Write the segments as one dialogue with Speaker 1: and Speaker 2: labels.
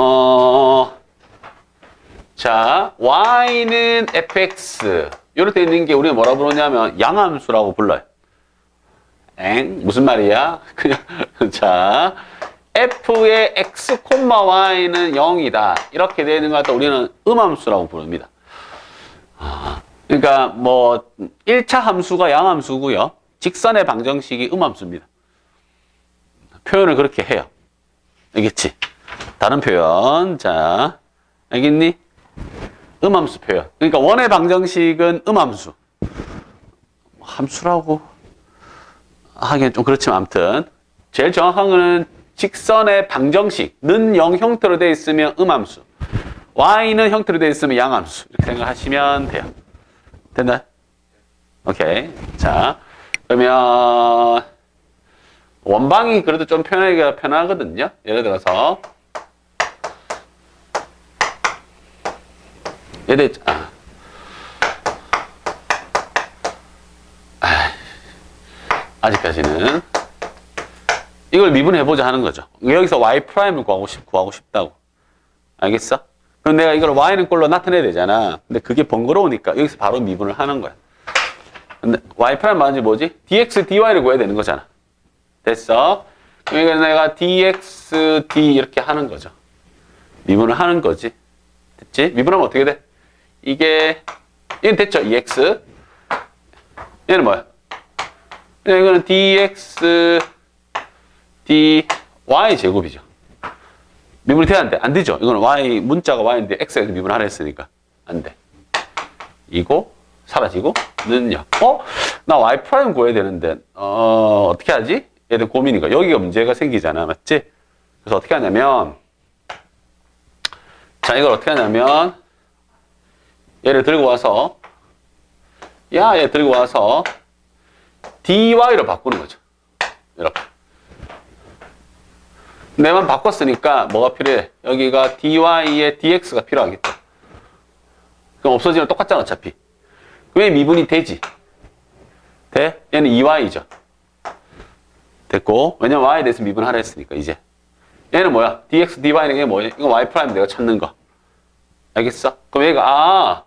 Speaker 1: 어, 자, y는 fx. 이럴 때 있는 게 우리가 뭐라 부르냐면 양함수라고 불러요. 엥? 무슨 말이야? 자, f의 x, y는 0이다. 이렇게 되는 것 같다. 우리는 음함수라고 부릅니다. 아, 그러니까 뭐 1차 함수가 양함수고요. 직선의 방정식이 음함수입니다. 표현을 그렇게 해요. 알겠지? 다른 표현. 자, 알겠니? 음함수 표현. 그러니까 원의 방정식은 음함수. 함수라고 하기엔 좀 그렇지만 아무튼 제일 정확한 거는 직선의 방정식 는 0 형태로 되어 있으면 음함수 y는 형태로 되어 있으면 양함수 이렇게 생각하시면 돼요. 됐나요? 오케이. 자, 그러면 원방이 그래도 좀 편하기가 편하거든요. 예를 들어서 아. 아, 아직까지는 이걸 미분해보자 하는 거죠. 여기서 y 프라임을 구하고, 싶, 구하고 싶다고. 알겠어? 그럼 내가 이걸 y는 꼴로 나타내야 되잖아. 근데 그게 번거로우니까 여기서 바로 미분을 하는 거야. 근데 y 프라임 맞은지 뭐지? dx, dy를 구해야 되는 거잖아. 됐어? 그러니까 내가 dx, d 이렇게 하는 거죠. 미분을 하는 거지. 됐지? 미분하면 어떻게 돼? 이게, 이건 됐죠? 2x. 얘는 뭐야? 이거는 dx, dy 제곱이죠. 미분이 돼야 안 돼? 안 되죠? 이거는 y, 문자가 y인데 x에 미분을 하라 했으니까. 안 돼. 이거 사라지고, 는요. 어? 나 y 프라임 구해야 되는데, 어, 어떻게 하지? 얘들 고민이니까. 여기가 문제가 생기잖아. 맞지? 그래서 어떻게 하냐면, 자, 이걸 어떻게 하냐면, 얘를 들고 와서, 야, 얘 들고 와서, dy로 바꾸는 거죠. 이렇게. 내만 바꿨으니까 뭐가 필요해? 여기가 dy에 dx가 필요하겠다. 그럼 없어지면 똑같잖아, 어차피. 왜 미분이 되지? 돼? 얘는 2y죠. 됐고, 왜냐면 y에 대해서 미분하라 했으니까, 이제. 얘는 뭐야? dx, dy는 이게 뭐야? 이거 y 프라임 내가 찾는 거. 알겠어? 그럼 얘가, 아,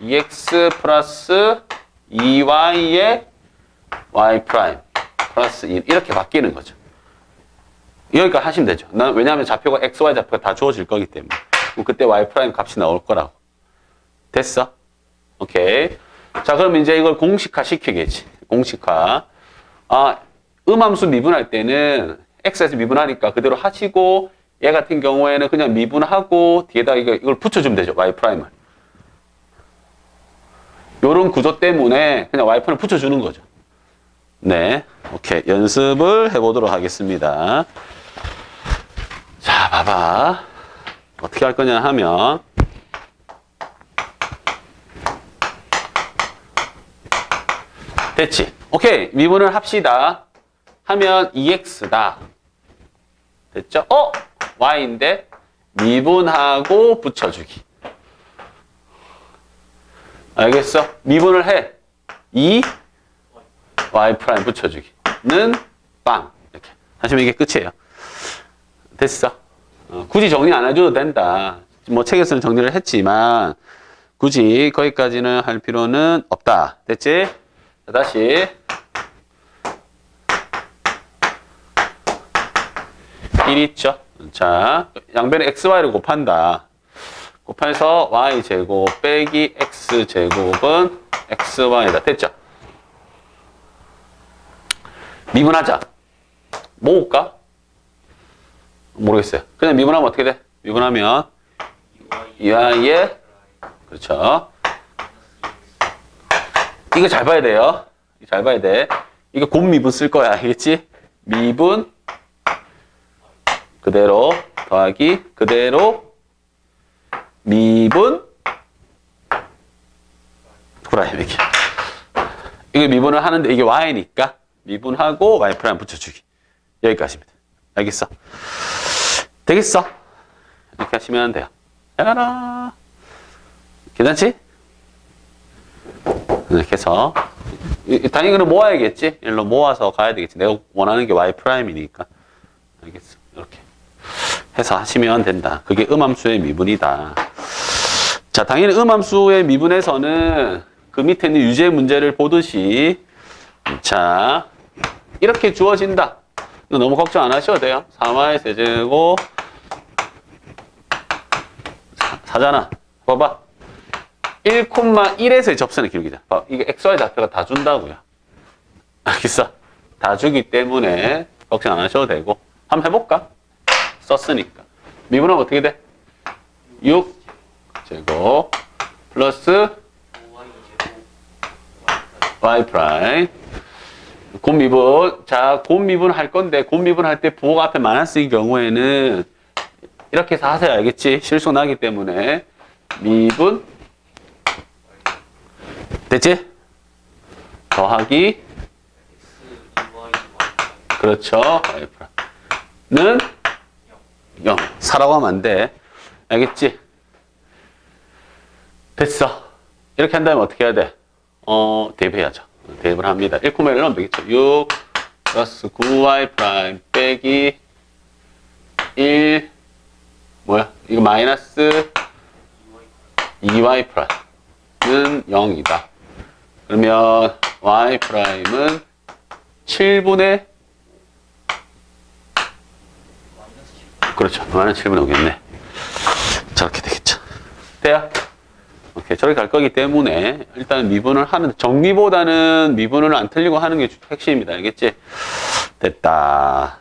Speaker 1: 2x 플러스 2y의 y 프라임 플러스 1. 이렇게 바뀌는 거죠. 여기까지 하시면 되죠. 난 왜냐하면 좌표가 x, y 좌표가 다 주어질 거기 때문에. 그때 y 프라임 값이 나올 거라고. 됐어? 오케이. 자, 그럼 이제 이걸 공식화 시키겠지. 공식화. 아, 음함수 미분할 때는 x에서 미분하니까 그대로 하시고 얘 같은 경우에는 그냥 미분하고 뒤에다 이걸 붙여주면 되죠. y 프라임을. 요런 구조 때문에 그냥 프라임 붙여주는 거죠. 네. 오케이. 연습을 해보도록 하겠습니다. 자, 봐봐. 어떻게 할 거냐 하면, 됐지? 오케이. 미분을 합시다. 하면 2x다. 됐죠? 어? y인데 미분하고 붙여주기. 알겠어? 미분을 해. 2 y 프라임 붙여주기는 빵. 이렇게. 하시면 이게 끝이에요. 됐어. 어, 굳이 정리 안 해줘도 된다. 뭐 책에서는 정리를 했지만 굳이 거기까지는 할 필요는 없다. 됐지? 자, 다시. 1 있죠? 자, 양변에 xy를 곱한다. 곱해서 y제곱 빼기 x제곱은 xy다. 됐죠? 미분하자. 모을까? 모르겠어요. 그냥 미분하면 어떻게 돼? 미분하면 2y에 그렇죠. 이거 잘 봐야 돼요. 잘 봐야 돼. 이거 곱 미분 쓸 거야. 알겠지? 미분 그대로 더하기 그대로 미분 이렇게. 이거 미분을 하는데 이게 y니까 미분하고 y 프라임 붙여주기. 여기까지입니다. 알겠어? 되겠어? 이렇게 하시면 돼요. 야라. 괜찮지? 이렇게 해서 당연히 모아야겠지? 일로 모아서 가야 되겠지. 내가 원하는 게 y 프라임이니까. 알겠어? 이렇게. 해서 하시면 된다. 그게 음함수의 미분이다. 자, 당연히 음함수의 미분에서는 그 밑에 있는 유제 문제를 보듯이 자, 이렇게 주어진다. 너무 걱정 안 하셔도 돼요. 3화의 세제곱 4잖아. 봐봐. 1,1에서의 접선의 기록이잖아. 봐, 이게 XY 좌표가 다 준다고요. 알겠어? 다 주기 때문에 걱정 안 하셔도 되고 한번 해볼까? 썼으니까. 미분하면 어떻게 돼? 6 제곱 플러스 y 프라임. 곰 미분. 자, 곰 미분 할 건데 곰 미분 할 때 부호가 앞에 마이너스인 경우에는 이렇게 해서 하세요. 알겠지? 실수 나기 때문에. 미분. 됐지? 더하기. 그렇죠. y 프라임은 0 4라고 하면 안돼. 알겠지? 됐어 이렇게 한 다음에 어떻게 해야 돼? 어, 대입해야죠. 대입을 합니다. 1,1 넣으면 되겠죠. 6 플러스 9y 프라임 빼기 1 뭐야? 이거 마이너스 2y 프라임은 0이다. 그러면 y 프라임은 7분의 그렇죠. 마이너스 7분의 오겠네. 저렇게 되겠죠. 돼요? 오케이. 저렇게 갈 거기 때문에 일단 미분을 하는, 정리보다는 미분을 안 틀리고 하는 게 핵심입니다. 알겠지? 됐다.